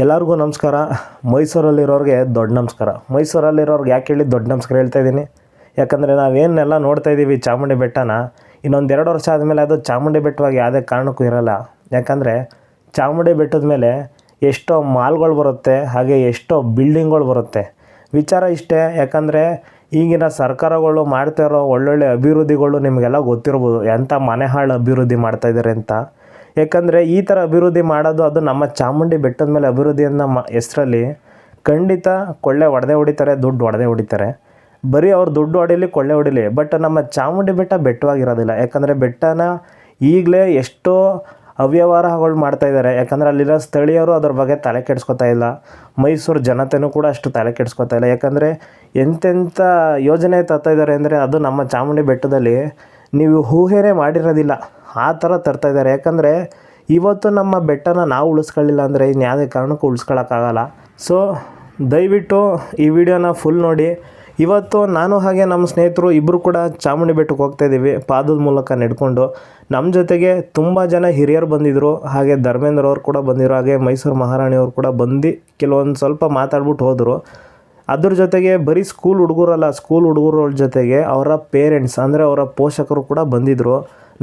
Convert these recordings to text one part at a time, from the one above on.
ಎಲ್ಲರಿಗೂ ನಮಸ್ಕಾರ. ಮೈಸೂರಲ್ಲಿರೋರಿಗೆ ದೊಡ್ಡ ನಮಸ್ಕಾರ. ಮೈಸೂರಲ್ಲಿರೋರ್ಗೆ ಯಾಕೆ ಹೇಳಿ ದೊಡ್ಡ ನಮಸ್ಕಾರ ಹೇಳ್ತಾ ಇದ್ದೀನಿ? ಯಾಕಂದರೆ ನಾವೇನೆಲ್ಲ ನೋಡ್ತಾ ಇದ್ದೀವಿ ಚಾಮುಂಡಿ ಬೆಟ್ಟನ. ಇನ್ನೊಂದು ಎರಡು ವರ್ಷ ಆದಮೇಲೆ ಅದು ಚಾಮುಂಡಿ ಬೆಟ್ಟವಾಗಿ ಯಾವುದೇ ಕಾರಣಕ್ಕೂ ಇರಲ್ಲ. ಯಾಕಂದರೆ ಚಾಮುಂಡಿ ಬೆಟ್ಟದ ಮೇಲೆ ಎಷ್ಟೋ ಮಾಲ್ಗಳು ಬರುತ್ತೆ, ಹಾಗೆ ಎಷ್ಟೋ ಬಿಲ್ಡಿಂಗ್ಗಳು ಬರುತ್ತೆ. ವಿಚಾರ ಇಷ್ಟೇ, ಯಾಕಂದರೆ ಈಗಿನ ಸರ್ಕಾರಗಳು ಮಾಡ್ತಾ ಇರೋ ಒಳ್ಳೊಳ್ಳೆ ಅಭಿವೃದ್ಧಿಗಳು ನಿಮಗೆಲ್ಲ ಗೊತ್ತಿರ್ಬೋದು. ಎಂಥ ಮನೆ ಹಾಳು ಅಭಿವೃದ್ಧಿ ಮಾಡ್ತಾಯಿದ್ದಾರೆ ಅಂತ. ಯಾಕಂದರೆ ಈ ಥರ ಅಭಿವೃದ್ಧಿ ಮಾಡೋದು ಅದು ನಮ್ಮ ಚಾಮುಂಡಿ ಬೆಟ್ಟದ ಮೇಲೆ ಅಭಿವೃದ್ಧಿ ಅನ್ನೋ ಮ ಹೆಸರಲ್ಲಿ ಖಂಡಿತ ಕೊಳ್ಳೆ ಹೊಡೆದೇ ಹೊಡಿತಾರೆ, ದುಡ್ಡು ಹೊಡೆದೇ ಹೊಡಿತಾರೆ. ಬರೀ ಅವ್ರು ದುಡ್ಡು ಹೊಡೀಲಿ ಕೊಳ್ಳೆ ಹೊಡಿಲಿ ಬಟ್ ನಮ್ಮ ಚಾಮುಂಡಿ ಬೆಟ್ಟ ಬೆಟ್ಟವಾಗಿರೋದಿಲ್ಲ. ಯಾಕಂದರೆ ಬೆಟ್ಟನ ಈಗಲೇ ಎಷ್ಟೋ ಅವ್ಯವಹಾರಗಳು ಮಾಡ್ತಾ ಇದ್ದಾರೆ ಯಾಕಂದರೆ ಅಲ್ಲಿರೋ ಸ್ಥಳೀಯರು ಅದ್ರ ಬಗ್ಗೆ ತಲೆ ಕೆಡಿಸ್ಕೊತಾ ಇಲ್ಲ. ಮೈಸೂರು ಜನತೆನೂ ಕೂಡ ಅಷ್ಟು ತಲೆ ಕೆಡಿಸ್ಕೊತಾ ಇಲ್ಲ. ಯಾಕಂದರೆ ಎಂತೆಂಥ ಯೋಜನೆ ತರ್ತಾ ಇದ್ದಾರೆ ಅಂದರೆ ಅದು ನಮ್ಮ ಚಾಮುಂಡಿ ಬೆಟ್ಟದಲ್ಲಿ ನೀವು ಊಹೆನೇ ಮಾಡಿರೋದಿಲ್ಲ. ಆ ಥರ ತರ್ತಾ ಇದ್ದಾರೆ. ಯಾಕಂದರೆ ಇವತ್ತು ನಮ್ಮ ಬೆಟ್ಟನ ನಾವು ಉಳಿಸ್ಕೊಳ್ಳಿಲ್ಲ ಅಂದರೆ ಇನ್ಯಾವುದೇ ಕಾರಣಕ್ಕೂ ಉಳಿಸ್ಕೊಳ್ಳೋಕ್ಕಾಗಲ್ಲ. ಸೊ ದಯವಿಟ್ಟು ಈ ವಿಡಿಯೋನ ಫುಲ್ ನೋಡಿ. ಇವತ್ತು ನಾನು ಹಾಗೆ ನಮ್ಮ ಸ್ನೇಹಿತರು ಇಬ್ಬರು ಕೂಡ ಚಾಮುಂಡಿ ಬೆಟ್ಟಕ್ಕೆ ಹೋಗ್ತಾ ಇದ್ದೀವಿ, ಪಾದದ ಮೂಲಕ ನಡ್ಕೊಂಡು. ನಮ್ಮ ಜೊತೆಗೆ ತುಂಬ ಜನ ಹಿರಿಯರು ಬಂದಿದ್ದರು ಹಾಗೆ ಧರ್ಮೇಂದ್ರ ಅವರು ಕೂಡ ಬಂದಿದ್ರು, ಹಾಗೆ ಮೈಸೂರು ಮಹಾರಾಣಿಯವರು ಕೂಡ ಬಂದು ಕೆಲವೊಂದು ಸ್ವಲ್ಪ ಮಾತಾಡ್ಬಿಟ್ಟು ಹೋದರು. ಅದ್ರ ಜೊತೆಗೆ ಬರೀ ಸ್ಕೂಲ್ ಹುಡುಗರಲ್ಲ ಸ್ಕೂಲ್ ಹುಡುಗರ ಜೊತೆಗೆ ಅವರ ಪೇರೆಂಟ್ಸ್ ಅಂದರೆ ಅವರ ಪೋಷಕರು ಕೂಡ ಬಂದಿದ್ದರು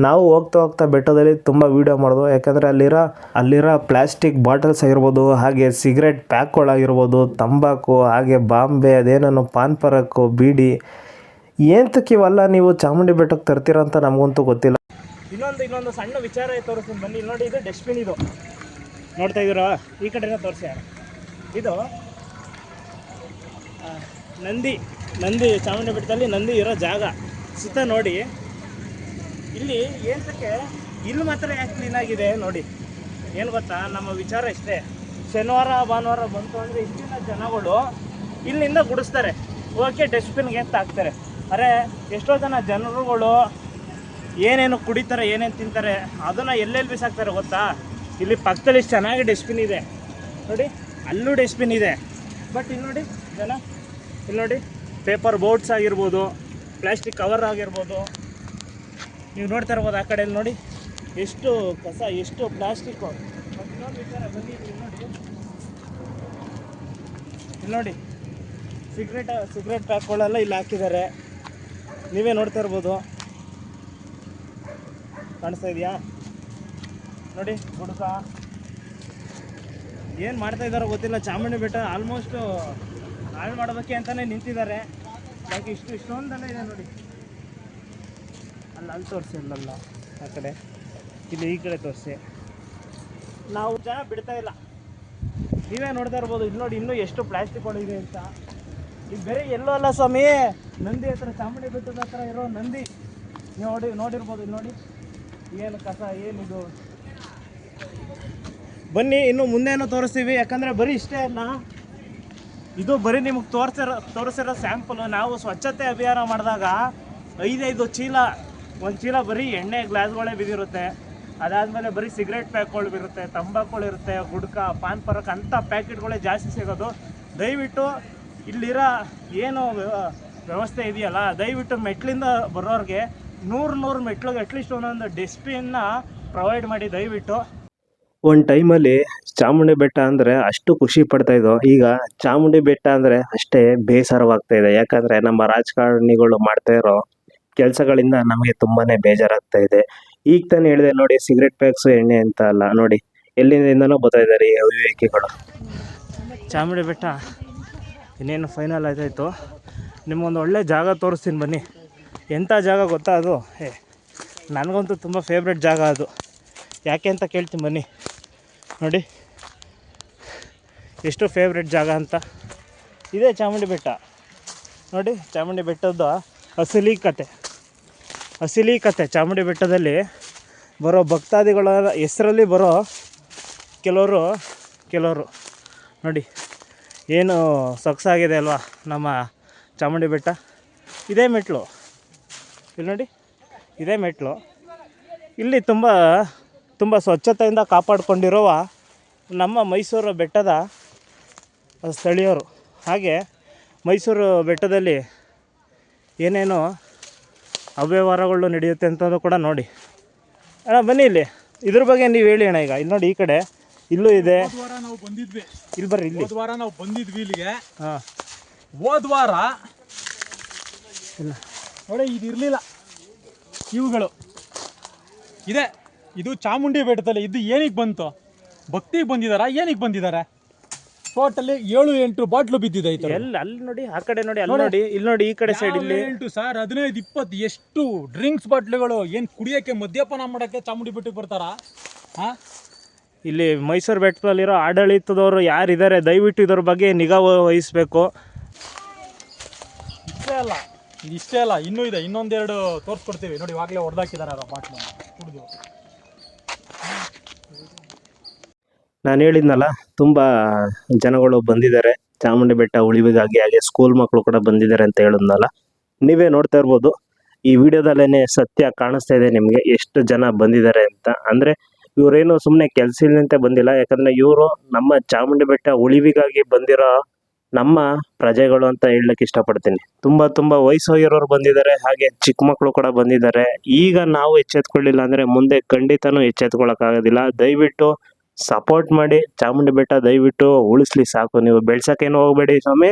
ನಾವು ಹೋಗ್ತಾ ಹೋಗ್ತಾ ಬೆಟ್ಟದಲ್ಲಿ ತುಂಬ ವೀಡಿಯೋ ಮಾಡೋದು. ಯಾಕಂದರೆ ಅಲ್ಲಿರೋ ಅಲ್ಲಿರೋ ಪ್ಲಾಸ್ಟಿಕ್ ಬಾಟಲ್ಸ್ ಆಗಿರ್ಬೋದು, ಹಾಗೆ ಸಿಗರೇಟ್ ಪ್ಯಾಕ್ಗಳಾಗಿರ್ಬೋದು ತಂಬಾಕು, ಹಾಗೆ ಬಾಂಬೆ ಅದೇನೋ ಪಾನ್ ಪರಕ್ಕು, ಬೀಡಿ ಏಂತಕ್ಕೆ ಇವೆಲ್ಲ ನೀವು ಚಾಮುಂಡಿ ಬೆಟ್ಟಕ್ಕೆ ತರ್ತೀರ ಅಂತ ನಮಗಂತೂ ಗೊತ್ತಿಲ್ಲ. ಇನ್ನೊಂದು ಇನ್ನೊಂದು ಸಣ್ಣ ವಿಚಾರ ತೋರಿಸ್ತೀನಿ. ಬನ್ನಿ ನೋಡಿ, ಇದು ಡಸ್ಟ್ಬಿನ್ ಇದು. ನೋಡ್ತಾ ಇದ್ದೀರಾ? ಈ ಕಡೆ ತೋರಿಸಿ ಇದು ನಂದಿ ನಂದಿ ಚಾಮುಂಡಿ ಬೆಟ್ಟದಲ್ಲಿ ನಂದಿ ಇರೋ ಜಾಗ. ಸುತ್ತ ನೋಡಿ ಇಲ್ಲಿ ಏಂತಕ್ಕೆ ಇಲ್ಲಿ ಮಾತ್ರ ಯಾಕೆ ಕ್ಲೀನಾಗಿದೆ ನೋಡಿ. ಏನು ಗೊತ್ತಾ? ನಮ್ಮ ವಿಚಾರ ಇಷ್ಟೇ. ಶನಿವಾರ, ಭಾನುವಾರ ಬಂತು ಅಂದರೆ ಇಷ್ಟಿನ ಜನಗಳು ಇಲ್ಲಿಂದ ಗುಡಿಸ್ತಾರೆ. ಓಕೆ ಡಸ್ಟ್ಬಿನ್ಗೆ ಅಂತ ಹಾಕ್ತಾರೆ. ಅರೆ, ಎಷ್ಟೋ ಜನ ಜನರುಗಳು ಏನೇನು ಕುಡಿತಾರೆ, ಏನೇನು ತಿಂತಾರೆ, ಅದನ್ನು ಎಲ್ಲೆಲ್ಲಿ ಬಿಸಾಕ್ತಾರೆ ಗೊತ್ತಾ? ಇಲ್ಲಿ ಪಕ್ಕದಲ್ಲಿ ಚೆನ್ನಾಗಿ ಡಸ್ಟ್ಬಿನ್ ಇದೆ. ನೋಡಿ, ಅಲ್ಲೂ ಡಸ್ಟ್ಬಿನ್ ಇದೆ. ಬಟ್ ಇಲ್ಲಿ ನೋಡಿ, ಜನ, ಇಲ್ಲಿ ನೋಡಿ ಪೇಪರ್ ಬೋಟ್ಸ್ ಆಗಿರ್ಬೋದು ಪ್ಲಾಸ್ಟಿಕ್ ಕವರ್ ಆಗಿರ್ಬೋದು ನೀವು ನೋಡ್ತಾ ಇರ್ಬೋದು ಆ ಕಡೆಯಲ್ಲಿ ನೋಡಿ. ಎಷ್ಟು ಕಸ, ಎಷ್ಟು ಪ್ಲಾಸ್ಟಿಕ್ಕು ಇಲ್ಲಿ ನೋಡಿ. ಸಿಗ್ರೆಟ್ ಸಿಗ್ರೆಟ್ ಪ್ಯಾಕ್ಗಳೆಲ್ಲ ಇಲ್ಲಿ ಹಾಕಿದ್ದಾರೆ. ನೀವೇ ನೋಡ್ತಾ ಇರ್ಬೋದು. ಕಾಣಿಸ್ತಾ ಇದೆಯಾ? ನೋಡಿ, ಗುಡ್ಕ. ಏನು ಮಾಡ್ತಾ ಇದ್ದಾರೋ ಗೊತ್ತಿಲ್ಲ. ಚಾಮುಂಡಿ ಬೆಟ್ಟ ಆಲ್ಮೋಸ್ಟು ಹಾಳು ಮಾಡೋದಕ್ಕೆ ಅಂತಲೇ ನಿಂತಿದ್ದಾರೆ. ಯಾಕೆ ಇಷ್ಟು, ಇಷ್ಟೊಂದೆಲ್ಲ ಇದೆ ನೋಡಿ. ಅಲ್ಲ ಅಲ್ಲಿ ತೋರಿಸಿ ಅಲ್ಲಲ್ಲ ಆ ಕಡೆ. ಇಲ್ಲಿ ಈ ಕಡೆ ತೋರಿಸಿ. ನಾವು ಜನ ಬಿಡ್ತಾ ಇಲ್ಲ. ನೀವೇ ನೋಡ್ತಾ ಇರ್ಬೋದು, ಇಲ್ಲಿ ನೋಡಿ ಇನ್ನೂ ಎಷ್ಟು ಪ್ಲಾಸ್ಟಿಕ್ ಇದೆ ಅಂತ. ಈಗ ಬೇರೆ ಎಲ್ಲೋ ಅಲ್ಲ ಸ್ವಾಮಿ, ನಂದಿ ಹತ್ರ, ಚಾಮುಂಡಿ ಬೆಟ್ಟದ ಹತ್ರ ಇರೋ ನಂದಿ. ನೋಡಿ, ನೋಡಿರ್ಬೋದು ಇಲ್ಲಿ ನೋಡಿ. ಏನು ಕಸ ಏನಿದು ಬನ್ನಿ, ಇನ್ನು ಮುಂದೇನು ತೋರಿಸ್ತೀವಿ. ಯಾಕಂದರೆ ಬರೀ ಇಷ್ಟೇ ಅಲ್ಲ. ಇದು ಬರೀ ನಿಮಗೆ ತೋರಿಸಿರೋ ತೋರಿಸಿರೋ ಸ್ಯಾಂಪಲ್ ನಾವು ಸ್ವಚ್ಛತೆ ಅಭಿಯಾನ ಮಾಡಿದಾಗ ಐದೈದು ಚೀಲ ಒಂದು ಚೀಲ ಬರೀ ಎಣ್ಣೆ ಗ್ಲಾಸ್ಗಳೇ ಬಿದ್ದಿರುತ್ತೆ. ಅದಾದ್ಮೇಲೆ ಬರೀ ಸಿಗರೇಟ್ ಪ್ಯಾಕ್ಗಳು ಬಿರುತ್ತೆ ತಂಬಾಕುಗಳಿರುತ್ತೆ ಗುಡ್ಕ, ಪಾನ್ ಪರಕ್ ಅಂಥ ಪ್ಯಾಕೆಟ್ಗಳೇ ಜಾಸ್ತಿ ಸಿಗೋದು. ದಯವಿಟ್ಟು ಇಲ್ಲಿರೋ ಏನು ವ್ಯವ- ವ್ಯವಸ್ಥೆ ಇದೆಯಲ್ಲ, ದಯವಿಟ್ಟು ಮೆಟ್ಲಿಂದ ಬರೋರಿಗೆ ನೂರು ನೂರು ಮೆಟ್ಲಿಗೆ ಅಟ್ಲೀಸ್ಟ್ ಒಂದೊಂದು ಡಸ್ಟ್ಬಿನ್ನ ಪ್ರೊವೈಡ್ ಮಾಡಿ ದಯವಿಟ್ಟು. ಒಂದು ಟೈಮಲ್ಲಿ ಚಾಮುಂಡಿ ಬೆಟ್ಟ ಅಂದರೆ ಅಷ್ಟು ಖುಷಿ ಪಡ್ತಾ ಈಗ ಚಾಮುಂಡಿ ಬೆಟ್ಟ ಅಂದರೆ ಅಷ್ಟೇ ಬೇಸರವಾಗ್ತಾ ಇದೆ. ಯಾಕಂದರೆ ನಮ್ಮ ರಾಜಕಾರಣಿಗಳು ಮಾಡ್ತಾ ಇರೋ ಕೆಲಸಗಳಿಂದ ನಮಗೆ ತುಂಬಾನೇ ಬೇಜಾರಾಗ್ತಾ ಇದೆ. ಈಗ ತಾನೇ ಹೇಳಿದೆ, ನೋಡಿ ಸಿಗರೆಟ್ ಪ್ಯಾಕ್ಸ್ ಎಣ್ಣೆ ಅಂತ ಅಲ್ಲ, ನೋಡಿ ಎಲ್ಲಿಂದನೋ ಬರ್ತಾ ಇದ್ದಾರೆ ಈ ಅವಿವೇಕಿಗಳು ಚಾಮುಂಡಿ ಬೆಟ್ಟ, ಇನ್ನೇನು ಫೈನಲ್ ಆಯ್ತಾಯಿತು ನಿಮಗೊಂದು ಒಳ್ಳೆ ಜಾಗ ತೋರಿಸ್ತೀನಿ ಬನ್ನಿ. ಎಂಥ ಜಾಗ ಗೊತ್ತಾ ಅದು? ಏ ನನಗಂತೂ ತುಂಬ ಫೇವ್ರೆಟ್ ಜಾಗ ಅದು. ಯಾಕೆ ಅಂತ ಕೇಳ್ತೀನಿ ಬನ್ನಿ. ನೋಡಿ, ಎಷ್ಟು ಫೇವ್ರೆಟ್ ಜಾಗ ಅಂತ. ಇದೇ ಚಾಮುಂಡಿ ಬೆಟ್ಟ. ನೋಡಿ, ಚಾಮುಂಡಿ ಬೆಟ್ಟದ ಅಸಲಿ ಕತೆ. ಅಸಲಿ ಕತೆ, ಚಾಮುಂಡಿ ಬೆಟ್ಟದಲ್ಲಿ ಬರೋ ಭಕ್ತಾದಿಗಳ ಹೆಸರಲ್ಲಿ ಬರೋ ಕೆಲವರು ಕೆಲವರು. ನೋಡಿ, ಏನು ಸೊಗಸಾಗಿದೆ ಅಲ್ವಾ ನಮ್ಮ ಚಾಮುಂಡಿ ಬೆಟ್ಟ? ಇದೇ ಮೆಟ್ಲು. ಇಲ್ಲಿ ನೋಡಿ, ಇದೇ ಮೆಟ್ಲು. ಇಲ್ಲಿ ತುಂಬ ತುಂಬ ಸ್ವಚ್ಛತೆಯಿಂದ ಕಾಪಾಡಿಕೊಂಡಿರುವ ನಮ್ಮ ಮೈಸೂರು ಬೆಟ್ಟದ ಸ್ಥಳೀಯರು. ಹಾಗೆ ಮೈಸೂರು ಬೆಟ್ಟದಲ್ಲಿ ಏನೇನು ಅವ್ಯವಹಾರಗಳು ನಡೆಯುತ್ತೆ ಅಂತಂದು ಕೂಡ ನೋಡಿ. ಅಣ್ಣ ಬನ್ನಿ ಇಲ್ಲಿ. ಇದ್ರ ಬಗ್ಗೆ ನೀವು ಹೇಳಿ ಅಣ್ಣ ಈಗ. ಇಲ್ಲಿ ನೋಡಿ ಈ ಕಡೆ ಇಲ್ಲೂ ಇದೆ. ವಾರ ನಾವು ಬಂದಿದ್ವಿ. ಇಲ್ಲಿ ಬರ್ರಿ ಇಲ್ಲಿ. ಹೋದ ವಾರ ನಾವು ಬಂದಿದ್ವಿ ಇಲ್ಲಿಗೆ. ಹಾಂ. ಹೋದ ವಾರ ನೋಡಿ ಇದು ಇರಲಿಲ್ಲ. ಇವುಗಳು. ಇದೆ. ಇದು ಚಾಮುಂಡಿ ಬೆಟ್ಟದಲ್ಲಿ ಇದು ಏನಿಗೆ ಬಂತು? ಭಕ್ತಿಗೆ ಬಂದಿದ್ದಾರಾ ಏನಿಗೆ ಬಂದಿದ್ದಾರೆ ಟೋಟಲಿ ಏಳು ಎಂಟು ಬಾಟ್ಲು ಬಿದ್ದಿದೆ ಈ ಎಲ್ಲಿ ಅಲ್ಲಿ ನೋಡಿ ಆ ಕಡೆ ನೋಡಿ ಅಲ್ಲಿ ನೋಡಿ. ಇಲ್ಲಿ ನೋಡಿ ಈ ಕಡೆ ಸೈಡ್ ಇಲ್ಲಿ. ಎಂಟು ಸರ್ ಹದಿನೈದು ಇಪ್ಪತ್ತು ಎಷ್ಟು ಡ್ರಿಂಕ್ಸ್ ಬಾಟ್ಲುಗಳು ಏನು ಕುಡಿಯೋಕ್ಕೆ ಮದ್ಯಪಾನ ಮಾಡೋಕ್ಕೆ ಚಾಮುಂಡಿ ಬಿಟ್ಟು ಬರ್ತಾರ? ಹಾಂ? ಇಲ್ಲಿ ಮೈಸೂರು ಬೆಟ್ಟದಲ್ಲಿರೋ ಆಡಳಿತದವರು ಯಾರಿದ್ದಾರೆ ದಯವಿಟ್ಟು ಇದ್ರ ಬಗ್ಗೆ ನಿಗಾ ವಹಿಸ್ಬೇಕು. ಇಷ್ಟೇ ಅಲ್ಲ ಇದು ಇಷ್ಟೇ ಅಲ್ಲ ಇನ್ನೂ ಇದೆ ಇನ್ನೊಂದೆರಡು ತೋರಿಸ್ಕೊಡ್ತೀವಿ. ನೋಡಿ ಇವಾಗಲೇ ಹೊಡೆದಾಕಿದ್ದಾರೆ ಬಾಟ್ಲು ಕುಡಿದು. ನಾನು ಹೇಳಿದ್ನಲ್ಲ, ತುಂಬ ಜನಗಳು ಬಂದಿದ್ದಾರೆ. ಚಾಮುಂಡಿ ಬೆಟ್ಟ ಉಳಿವಿಗಾಗಿ ಹಾಗೆ ಸ್ಕೂಲ್ ಮಕ್ಕಳು ಕೂಡ ಬಂದಿದ್ದಾರೆ ಅಂತ ಹೇಳಿದ್ನಲ್ಲ. ನೀವೇ ನೋಡ್ತಾ ಇರ್ಬೋದು, ಈ ವಿಡಿಯೋದಲ್ಲೇ ಸತ್ಯ ಕಾಣಿಸ್ತಾ ಇದೆ ನಿಮಗೆ, ಎಷ್ಟು ಜನ ಬಂದಿದ್ದಾರೆ ಅಂತ. ಅಂದರೆ ಇವರೇನು ಸುಮ್ಮನೆ ಕೆಲಸ ಇಲ್ಲಂತೆ ಬಂದಿಲ್ಲ, ಯಾಕಂದರೆ ಇವರು ನಮ್ಮ ಚಾಮುಂಡಿ ಬೆಟ್ಟ ಉಳಿವಿಗಾಗಿ ಬಂದಿರೋ ನಮ್ಮ ಪ್ರಜೆಗಳು ಅಂತ ಹೇಳಕ್ ಇಷ್ಟಪಡ್ತೀನಿ. ತುಂಬ ತುಂಬ ವಯಸ್ಸೋಗಿರೋರು ಬಂದಿದ್ದಾರೆ, ಹಾಗೆ ಚಿಕ್ಕ ಮಕ್ಕಳು ಕೂಡ ಬಂದಿದ್ದಾರೆ. ಈಗ ನಾವು ಎಚ್ಚೆತ್ಕೊಳ್ಳಿಲ್ಲ ಅಂದರೆ ಮುಂದೆ ಖಂಡಿತನೂ ಎಚ್ಚೆತ್ಕೊಳ್ಳೋಕ್ಕಾಗೋದಿಲ್ಲ ದಯವಿಟ್ಟು ಸಪೋರ್ಟ್ ಮಾಡಿ ಚಾಮುಂಡಿ ಬೆಟ್ಟ ದಯವಿಟ್ಟು ಉಳಿಸ್ಲಿ ಸಾಕು. ನೀವು ಬೆಳ್ಸೋಕ್ಕೇನು ಹೋಗಬೇಡಿ ಸ್ವಾಮಿ.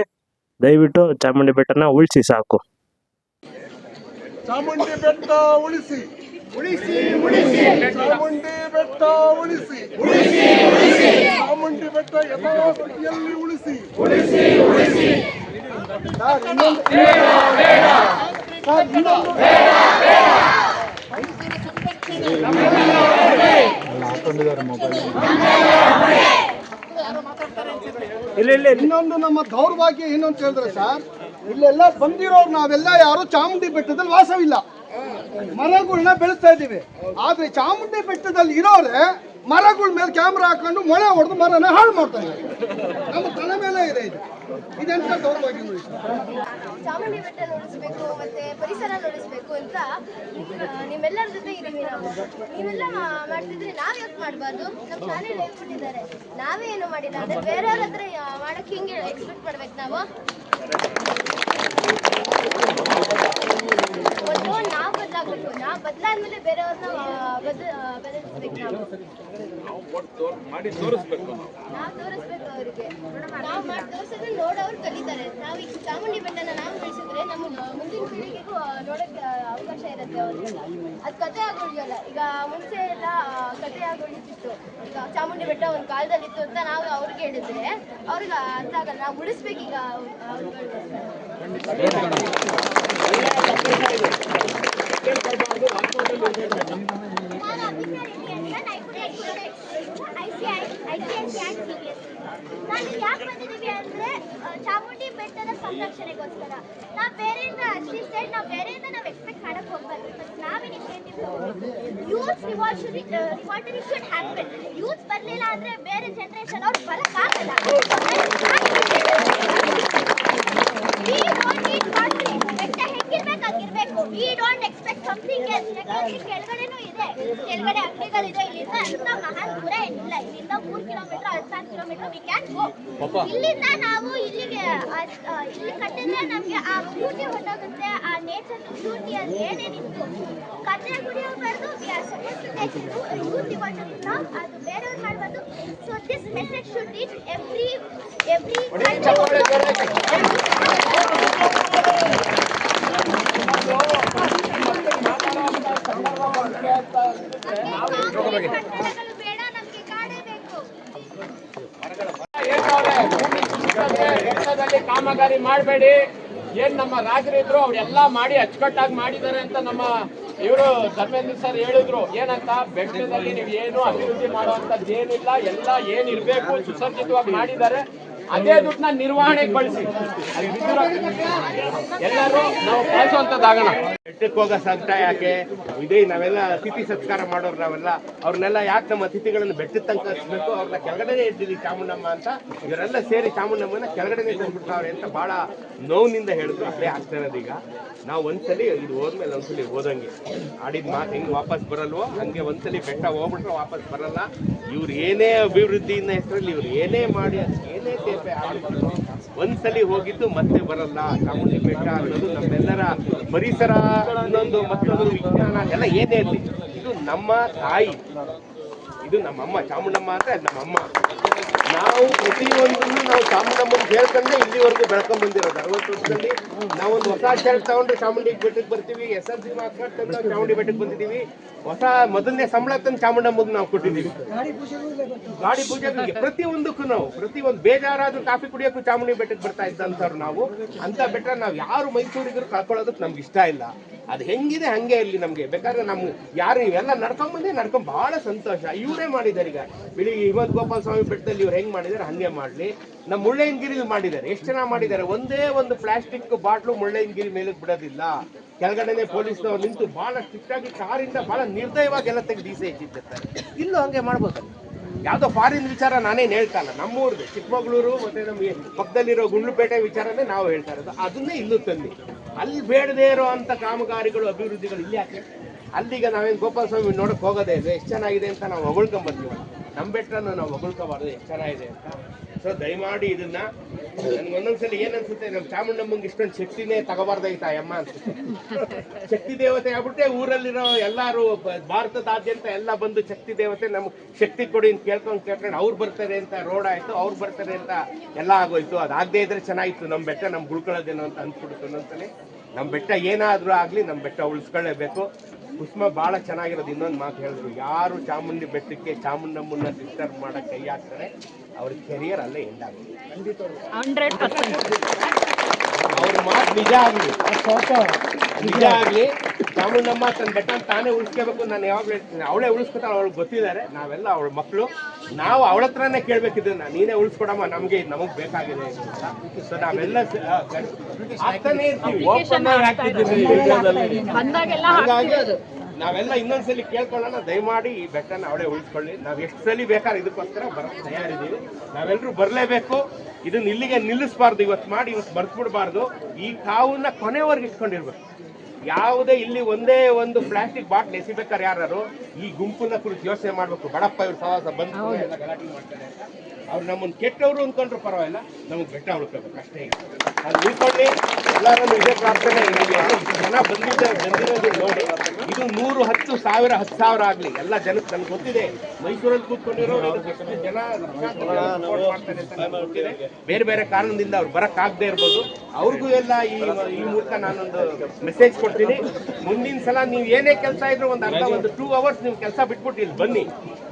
ದಯವಿಟ್ಟು ಚಾಮುಂಡಿ ಬೆಟ್ಟನ ಉಳಿಸಿ ಸಾಕು. ಚಾಮುಂಡಿ ಬೆಟ್ಟ ಉಳಿಸಿ. ಉಳಿಸಿ ಉಳಿಸಿ. ಚಾಮುಂಡಿ ಬೆಟ್ಟ ಉಳಿಸಿ. ಉಳಿಸಿ ಉಳಿಸಿ. ಚಾಮುಂಡಿ ಬೆಟ್ಟ ಯಥಾಸ್ಥಿತಿಯಲ್ಲಿ ಉಳಿಸಿ. ಉಳಿಸಿ ಉಳಿಸಿ. ಸರ್ ಇನ್ನೊಂದು ಸರ್ ಇನ್ನೊಂದು ಇಲ್ಲಿ ಇಲ್ಲ ಇನ್ನೊಂದು ನಮ್ಮ ದೌರ್ಭಾಗ್ಯ ಏನು ಅಂತ ಹೇಳಿದ್ರೆ ಸರ್ ಇಲ್ಲೆಲ್ಲ ಬಂದಿರೋರು ನಾವೆಲ್ಲ ಯಾರು ಚಾಮುಂಡಿ ಬೆಟ್ಟದಲ್ಲಿ ವಾಸವಿಲ್ಲ. ಮರಗಳನ್ನ ಬೆಳೆಸ್ತಾ ಇದ್ದೀವಿ. ಆದ್ರೆ ಚಾಮುಂಡಿ ಬೆಟ್ಟದಲ್ಲಿ ಇರೋರೆ ಮರಗಳ ಮೇಲೆ ಕ್ಯಾಮ್ರಾ ಹಾಕೊಂಡು ಮೊಳೆ ಹೊಡೆದು ಮರನ ಹಾಳು ಮಾಡ್ತಾರೆ ಇದ್ದಾರೆ. ನಮ್ಮ ತಲೆ ಮೇಲೆ ಇದೆ ಇದು ಇದೆಂತ ದೌರ್ಭಾಗ್ಯ ನೋಡಿ ಸರ್ ಚಾಮುಂಡಿ ಬೆಟ್ಟ ನೋಡಿಸ್ಬೇಕು, ಮತ್ತೆ ಪರಿಸರ ನೋಡಿಸ್ಬೇಕು ಅಂತ ನಿಮ್- ನಿಮ್ಮೆಲ್ಲರ ಜೊತೆ ಇದ್ದೀವಿ ನಾವು. ನೀವೆಲ್ಲ ಮಾಡ್ತಿದ್ರೆ ನಾವ್ ಯಾಕೆ ಮಾಡಬಾರ್ದು? ನಮ್ಮ ಶಾಲೆಯಲ್ಲಿ ಹೇಳ್ಬಿಟ್ಟಿದ್ದಾರೆ. ನಾವೇ ಏನು ಮಾಡಿಲ್ಲ ಅಂದ್ರೆ ಬೇರೆಯವ್ರ ಹತ್ರ ಮಾಡಕ್ ಹಿಂಗೆ ಎಕ್ಸ್ಪೆಕ್ಟ್ ಮಾಡ್ಬೇಕು ನಾವು. ನಾವು ಬದಲಾಗಬೇಕು ನಾವು ಬದಲಾದ್ಮೇಲೆ ಬೇರೆಯವ್ರನ್ನ ಬದ ಬದಲಿಸ್ಬೇಕು ನಾವು. ನಾವು ತೋರಿಸ್ಬೇಕು ಅವರಿಗೆ. ನಾವು ಮಾಡಿ ತೋರಿಸಿದ್ರೆ ನೋಡೋರು ಕಲಿತಾರೆ. ನಾವು ಈಗ ಚಾಮುಂಡಿ ಬೆಟ್ಟನ ನಾವು ಬೆಳೆಸಿದ್ರೆ ನಮ್ಮ ಮುಂದಿನ ಪೀಳಿಗೆಗೂ ನೋಡಕ್ಕೆ ಅವಕಾಶ ಇರುತ್ತೆ ಅವ್ರಿಗೆ. ಅದು ಕತೆ ಆಗುಳಿಯಲ್ಲ ಈಗ ಮುಂಚೆ ಎಲ್ಲ ಕತೆ ಆಗುಳಿತಿತ್ತು ಈಗ ಚಾಮುಂಡಿ ಬೆಟ್ಟ ಒಂದು ಕಾಲದಲ್ಲಿ ಇತ್ತು ಅಂತ ನಾವು ಅವ್ರಿಗೆ ಹೇಳಿದ್ರೆ ಅವ್ರಿಗೆ ಅರ್ಥ ಆಗಲ್ಲ. ನಾವು ಉಳಿಸ್ಬೇಕು ಈಗ ಅವ್ರುಗಳಿಗೋಸ್ಕರ ನಾನು ಯಾಕೆ ಬಂದಿದ್ದೀವಿ ಅಂದ್ರೆ ಚಾಮುಂಡಿ ಬೆಟ್ಟದ ಸಂರಕ್ಷಣೆಗೋಸ್ಕರ ನಾವು ಬೇರೆಯಿಂದ ಅಸಿಸ್ಟೆಂಟ್ ನಾವು ಬೇರೆಯಿಂದ ನಾವು ಎಕ್ಸ್ಪೆಕ್ಟ್ ಮಾಡಕ್ ಹೋಗ್ಬಾರ್ದು ಬಟ್ ನಾವೇ initiative youth revolutionary revolutionary should youth ಬರಲಿಲ್ಲ ಅಂದ್ರೆ ಬೇರೆ ಜನರೇಷನ್ ಅವ್ರು ಬರಕ್ಕಾಗಲ್ಲ ಹೆಂಗಿರ್ಬೇಕಾಗಿರ್ಬೇಕು ವಿ ಡೋಂಟ್ ಎಕ್ಸ್ಪೆಕ್ಟ್ ಯಾಕಂದ್ರೆ ಕೆಳಗಡೆನೂ ಇದೆ. ಕೆಳಗಡೆ ಅಂಗಡಿಗಳಿದೆ ಇಲ್ಲಿಂದ ಅಂತ ಮಹಾನ್ ದೂರ ಏನಿಲ್ಲ. ಇಲ್ಲಿಂದ ಮೂರ್ ಕಿಲೋಮೀಟರ್ ಹದಿನಾರು ಕಿಲೋಮೀಟರ್ ವಿ ಕ್ಯಾನ್ ಗೋ ಇಲ್ಲಿಂದ ನಾವು ಇಲ್ಲಿಗೆ ಇಲ್ಲಿ ಕಟ್ಟಿದ್ರೆ ನಮ್ಗೆ ಆ ಬ್ಯೂಟಿ ಹೊಟ್ಟೋಗುತ್ತೆ ಆ ನೇಚರ್ ಬ್ಯೂಟಿ ಅಲ್ಲಿ ಏನೇನಿತ್ತು ಕತೆ ಗುಡಿ ಹೋಗ್ಬಾರ್ದು we are supposed to take ನಾವು ಅದು ಬೇರೆಯವ್ರು ಮಾಡಬಾರ್ದು. So this message should reach every every ಕಟ್ಟಡಗಳು ಬೇಡ ನಮ್ಗೆ ಕಾಡೇ ಬೇಕು ಬೆಟ್ಟದಲ್ಲಿ ಕಾಮಗಾರಿ ಮಾಡಬೇಡಿ. ಏನ್ ನಮ್ಮ ರಾಜರಿದ್ರು ಅವ್ರೆಲ್ಲ ಮಾಡಿ ಅಚ್ಚುಕಟ್ಟಾಗಿ ಮಾಡಿದ್ದಾರೆ ಅಂತ ನಮ್ಮ ಇವರು ಧರ್ಮೇಂದ್ರ ಸರ್ ಹೇಳಿದ್ರು. ಏನಂತ? ಬೆಂಗಳೂರಲ್ಲಿ ನೀವು ಏನು ಅಭಿವೃದ್ಧಿ ಮಾಡುವಂತದ್ದು ಏನಿಲ್ಲ, ಎಲ್ಲ ಏನ್ ಇರ್ಬೇಕು ಸುಸಜ್ಜಿತವಾಗಿ ಮಾಡಿದ್ದಾರೆ. ಅದೇ ದುಡ್ಡನ್ನ ನಿರ್ವಹಣೆಗೆ ಬಳಸಿ. ಎಲ್ಲರೂ ನಾವು ಪಾಲಿಸುವಂತದ್ದಾಗೋಣ ಬೆಟ್ಟಕ್ಕೆ ಹೋಗೋ ಯಾಕೆ? ಇದೇ ನಾವೆಲ್ಲ ಅತಿಥಿ ಸತ್ಕಾರ ಮಾಡೋರು ನಾವೆಲ್ಲ. ಅವ್ರನ್ನೆಲ್ಲ ಯಾಕೆ ನಮ್ಮ ಅತಿಥಿಗಳನ್ನು ಬೆಟ್ಟದ ತನಕ ಹಚ್ಬೇಕು? ಅವ್ರನ್ನ ಕೆಳಗಡೆನೆ ಇದ್ದೀವಿ ಚಾಮುಂಡಮ್ಮ ಅಂತ. ಇವರೆಲ್ಲ ಸೇರಿ ಚಾಮುಂಡಮ್ಮನ ಕೆಳಗಡೆನೆ ತಂದ್ಬಿಟ್ಟಾವ್ರೆ ಅಂತ ಭಾಳ ನೋವಿನಿಂದ ಹೇಳಿದ್ರು. ಅದೇ ಆಗ್ತಾ ಇರೋದು ಈಗ. ನಾವು ಒಂದ್ಸಲಿ ಇದು ಹೋದ್ಮೇಲೆ ಒಂದ್ಸಲಿ ಹೋದಂಗೆ. ಆಡಿದ ಮಾತು ಹೆಂಗ್ ವಾಪಸ್ ಬರಲ್ವೋ? ಹಂಗೆ ಒಂದ್ಸಲಿ ಬೆಟ್ಟ ಹೋಗ್ಬಿಟ್ರೆ ವಾಪಸ್ ಬರಲ್ಲ. ಇವ್ರು ಏನೇ ಅಭಿವೃದ್ಧಿಯಿಂದ ಹೆಸರಲ್ಲಿ ಇವ್ರು ಏನೇ ಮಾಡಿ ಏನೇ ಸೇಪೆ ಆಗ್ಬಿಟ್ರು ಒಂದ್ಸಲಿ ಹೋಗಿದ್ದು ಮತ್ತೆ ಬರಲ್ಲ. ಚಾಮುಂಡಿ ಬೆಟ್ಟ ಅನ್ನೋದು ನಮ್ಮೆಲ್ಲರ ಪರಿಸರ ಇನ್ನೊಂದು ಮತ್ತೊಂದು ವಿಜ್ಞಾನ ಎಲ್ಲ ಏನೇ ಇರಲಿ. ಇದು ನಮ್ಮ ತಾಯಿ. ಇದು ನಮ್ಮಮ್ಮ. ಚಾಮುಂಡಮ್ಮ ಅಂದ್ರೆ ಅದು ನಮ್ಮಮ್ಮ. ನಾವು ಪ್ರತಿಯೊಂದನ್ನು ನಾವು ಚಾಮುಂಡಮ್ಮನ ಹೇಳ್ಕೊಂಡೆ ಇಲ್ಲಿವರೆಗೂ ಬೆಳ್ಕೊಂಡ್ ಬಂದಿರೋದು. ಅರವತ್ತು ವರ್ಷದಲ್ಲಿ ನಾವೊಂದು ಹೊಸ ಶರ್ಟ್ ತಗೊಂಡ್ರೆ ಚಾಮುಂಡಿ ಬೆಟ್ಟಕ್ಕೆ ಬರ್ತೀವಿ. S L C mark Chamundi ಬೆಟ್ಟಕ್ಕೆ ಬಂದಿದ್ದೀವಿ. ಹೊಸ ಮೊದಲನೇ ಸಂಬಳ ತಂದು ಚಾಮುಂಡಮ್ಮಗ್ ನಾವು ಕೊಟ್ಟಿದ್ದೀವಿ. ಗಾಡಿ ಪೂಜೆಗೆ ಪ್ರತಿಯೊಂದಕ್ಕೂ ನಾವು ಪ್ರತಿಯೊಂದು ಬೇಜಾರಾದ್ರೂ ಕಾಫಿ ಕುಡಿಯೋಕ್ಕೂ ಚಾಮುಂಡಿ ಬೆಟ್ಟಕ್ಕೆ ಬರ್ತಾ ಇದ್ದಂಥವ್ರು ನಾವು. ಅಂತ ಬೆಟ್ಟ ನಾವು ಯಾರು ಮೈಸೂರಿಗರು ಕಳ್ಕೊಳ್ಳೋದಕ್ಕೆ ನಮ್ಗೆ ಇಷ್ಟ ಇಲ್ಲ. ಅದು ಹೆಂಗಿದೆ ಹಂಗೆ ಇಲ್ಲಿ ನಮಗೆ. ಬೇಕಾದ್ರೆ ನಮ್ಗೆ ಯಾರು ಇವೆಲ್ಲ ನಡ್ಕೊಂಬಂದೇ ನಡ್ಕೊಂಡು ಬಹಳ ಸಂತೋಷ. ಇವರೇ ಮಾಡಿದ್ದಾರೆ ಈಗ. ಬಿಳಿ ಹಿಮದ್ ಗೋಪಾಲ ಸ್ವಾಮಿ ಬೆಟ್ಟದಲ್ಲಿ ಇವ್ರು ಹೆಂಗೆ ಮಾಡಿದ್ದಾರೆ ಹಂಗೆ ಮಾಡಲಿ. ನಮ್ಮ ಮುಳ್ಳಯ್ಯನಗಿರಿಲಿ ಮಾಡಿದ್ದಾರೆ. ಎಷ್ಟು ಜನ ಮಾಡಿದ್ದಾರೆ? ಒಂದೇ ಒಂದು ಪ್ಲಾಸ್ಟಿಕ್ ಬಾಟ್ಲು ಮುಳ್ಳಯ್ಯನಗಿರಿ ಮೇಲೆ ಬಿಡೋದಿಲ್ಲ. ಕೆಳಗಡೆನೆ ಪೊಲೀಸ್ನವ್ರು ನಿಂತು ಬಹಳ ಸ್ಟ್ರಿಕ್ಟ್ ಆಗಿ ಕಾರಿಂದ ಬಹಳ ನಿರ್ದಯವಾಗಿ ಎಲ್ಲ ತೆಗೆದು ಡಿಸಿ ಇಟ್ಟಿರ್ತಾರೆ. ಇಲ್ಲೂ ಹಂಗೆ ಮಾಡ್ಬೋದಲ್ಲ. ಯಾವುದೋ ಫಾರಿನ್ ವಿಚಾರ ನಾನೇನು ಹೇಳ್ತಾ ಇಲ್ಲ. ನಮ್ಮೂರ್ದು, ಚಿಕ್ಕಮಗಳೂರು ಮತ್ತೆ ನಮಗೆ ಪಕ್ಕದಲ್ಲಿರೋ ಗುಂಡ್ಲುಪೇಟೆ ವಿಚಾರನೇ ನಾವು ಹೇಳ್ತಾ ಇರೋದು. ಅದನ್ನೇ ಇಲ್ಲೂ ತಂದು. ಅಲ್ಲಿ ಬೇಡದೇ ಇರೋ ಅಂತ ಕಾಮಗಾರಿಗಳು, ಅಭಿವೃದ್ಧಿಗಳು ಇಲ್ಲಿ ಯಾಕೆ? ಅಲ್ಲಿಗ ನಾವೇನು ಗೋಪಾಲ ಸ್ವಾಮಿ ನೋಡಕ್ ಹೋಗೋದೇ ಇದೆ ಎಷ್ಟು ಚೆನ್ನಾಗಿದೆ ಅಂತ ನಾವು ಹೊಗಳ್ಕೊಂಬರ್ತೀವಿ ನಮ್ಮ ಬೆಟ್ಟನ ನಾವು ಹೊಗಳ್ಕೋಬಾರ್ದು. ಎಷ್ಟು ಚೆನ್ನಾಗಿದೆ ಅಂತ. ಸೊ ದಯಮಾಡಿ ಇದನ್ನ ನನ್ಗೆ ಒಂದೊಂದ್ಸಲ ಏನ್ ಅನ್ಸುತ್ತೆ? ನಮ್ ಚಾಮುಂಡಮ್ಮಂಗೆ ಇಷ್ಟೊಂದು ಶಕ್ತಿನೇ ತಗೋಬಾರ್ದಾಯ್ತಾ ಅಮ್ಮ ಅನ್ಸುತ್ತೆ. ಶಕ್ತಿ ದೇವತೆ ಆಗ್ಬಿಟ್ಟೆ ಊರಲ್ಲಿರೋ ಎಲ್ಲಾರು ಭಾರತದಾದ್ಯಂತ ಎಲ್ಲ ಬಂದು ಶಕ್ತಿ ದೇವತೆ ನಮ್ಗೆ ಶಕ್ತಿ ಕೊಡಿ ಅಂತ ಕೇಳ್ಕೊಂಡು ಕೇಳ್ಕೊಂಡು ಅವ್ರು ಬರ್ತಾರೆ ಅಂತ ರೋಡ್ ಆಯ್ತು, ಅವ್ರು ಬರ್ತಾರೆ ಅಂತ ಎಲ್ಲ ಆಗೋಯ್ತು. ಅದಾಗದೇ ಇದ್ರೆ ಚೆನ್ನಾಗಿತ್ತು. ನಮ್ಮ ಬೆಟ್ಟ ನಮ್ ಉಳ್ಕೊಳ್ಳೋದೇನೋ ಅಂತ ಅನ್ಸ್ಬಿಡುತ್ತೆ ಒಂದೊಂದ್ಸಲಿ ನಮ್ಮ ಬೆಟ್ಟ ಏನಾದರೂ ಆಗಲಿ ನಮ್ಮ ಬೆಟ್ಟ ಉಳಿಸ್ಕೊಳ್ಳೇಬೇಕು ಕುಸುಮ ಬಹಳ ಚೆನ್ನಾಗಿರೋದು ಇನ್ನೊಂದು ಮಾತು ಹೇಳಿದ್ರು. ಯಾರು ಚಾಮುಂಡಿ ಬೆಟ್ಟಕ್ಕೆ ಚಾಮುಂಡಮ್ಮನ್ನ ಡಿಸ್ಟರ್ಬ್ ಮಾಡೋಕ್ಕೆ ಕೈ ಹಾಕ್ತಾರೆ ಅವ್ರ ಕೆರಿಯರ್ ಅಲ್ಲೇ ಎಂಡ್ ಆಗುತ್ತೆ. ಅವ್ರ ಮಾತು ನಿಜ ಆಗ್ಲಿ. ನಿಜ ಆಗ್ಲಿ. ಚಾಮುಂಡಮ್ಮ ತನ್ನ ಬೆಟ್ಟ ತಾನೇ ಉಳಿಸ್ಕೋಬೇಕು ನಾನು ಯಾವಾಗಲೂ ಹೇಳ್ತೀನಿ. ಅವಳೇ ಉಳಿಸ್ಕೊತಾಳೆ ಅವಳು ಗೊತ್ತಿದ್ದಾರೆ. ನಾವೆಲ್ಲ ಅವಳ ಮಕ್ಕಳು ನಾವು ಅವಳ ಹತ್ರನೇ ಕೇಳ್ಬೇಕಿದ್ದನ್ನ ನೀನೇ ಉಳಿಸ್ಕೊಡಮ್ಮ ನಮಗೆ ನಮಗ್ ಬೇಕಾಗಿದೆ ಸೊ ನಾವೆಲ್ಲ ಆಗ್ತಾನೆ ಇರ್ತೀವಿ. ಹಾಗಾಗಿ ನಾವೆಲ್ಲ ಇನ್ನೊಂದ್ಸಲಿ ಕೇಳ್ಕೊಳ್ಳೋಣ. ದಯಮಾಡಿ ಈ ಬೆಟ್ಟನ ಅವಳೇ ಉಳಿಸ್ಕೊಳ್ಳಿ. ನಾವು ಎಷ್ಟು ಸಲ ಬೇಕಾದ್ರೆ ಇದಕ್ಕೋಸ್ಕರ ಬರಕ್ ತಯಾರಿದ್ದೀವಿ. ನಾವೆಲ್ಲರೂ ಬರಲೇಬೇಕು. ಇದನ್ನ ಇಲ್ಲಿಗೆ ನಿಲ್ಲಿಸ್ಬಾರ್ದು. ಇವತ್ತು ಮಾಡಿ, ಇವತ್ತು ಬರ್ಸ್ಬಿಡ್ಬಾರ್ದು ಈ ಕಾವನ್ನ ಕೊನೆವರೆಗೆ ಇಟ್ಕೊಂಡಿರ್ಬೇಕು. ಯಾವುದೇ ಇಲ್ಲಿ ಒಂದೇ ಒಂದು ಪ್ಲಾಸ್ಟಿಕ್ ಬಾಟ್ಲ್ ಎಸಿಬೇಕಾರೆ ಯಾರು ಈ ಗುಂಪನ್ನ ಕುರಿತು ಯೋಚನೆ ಮಾಡ್ಬೇಕು. ಬಡಪ್ಪ ಇವ್ರು ಸವಾಸ ಬಂದು ಎಲ್ಲ ಗಲಾಟೆ ಮಾಡ್ತಾರೆ. ಅವ್ರು ನಮ್ಮನ್ನ ಕೆಟ್ಟವರು ಅಂದ್ಕೊಂಡ್ರು ಪರವಾಗಿಲ್ಲ ನಮಗೆ ಬೆಟ್ಟ ಉಳ್ಕೋಬೇಕು ಅಷ್ಟೇ ಅದು ಉಳ್ಕೊಳ್ಳಿ ಎಲ್ಲರೂ ಇದೇ ಪ್ರಾರ್ಥನೆ ಜನ ಬಂದಿದ್ದ ಬಂದಿರೋದು ನೋಡಿ. ಇದು ನೂರು ಹತ್ತು ಸಾವಿರ ಹತ್ತು ಸಾವಿರ ಆಗಲಿ. ಎಲ್ಲ ಜನಕ್ಕೆ ನನಗೆ ಗೊತ್ತಿದೆ. ಮೈಸೂರಲ್ಲಿ ಕೂತ್ಕೊಂಡಿರೋ ಜನ ಮಾಡ್ತಾರೆ ಬೇರೆ ಬೇರೆ ಕಾರಣದಿಂದ ಅವ್ರು ಬರಕ್ಕಾಗದೇ ಇರ್ಬೋದು. ಅವ್ರಿಗೂ ಎಲ್ಲ ಈ ಈ ಮೂಲಕ ನಾನೊಂದು ಮೆಸೇಜ್ ಕೊಡ್ತೀನಿ. ಮುಂದಿನ ಸಲ ನೀವು ಏನೇ ಕೆಲಸ ಇದ್ರು ಒಂದು ಅರ್ಧ ಒಂದು ಟೂ ಅವರ್ಸ್ ನೀವು ಕೆಲಸ ಬಿಟ್ಬಿಟ್ಟು ಇಲ್ಲಿ ಬನ್ನಿ.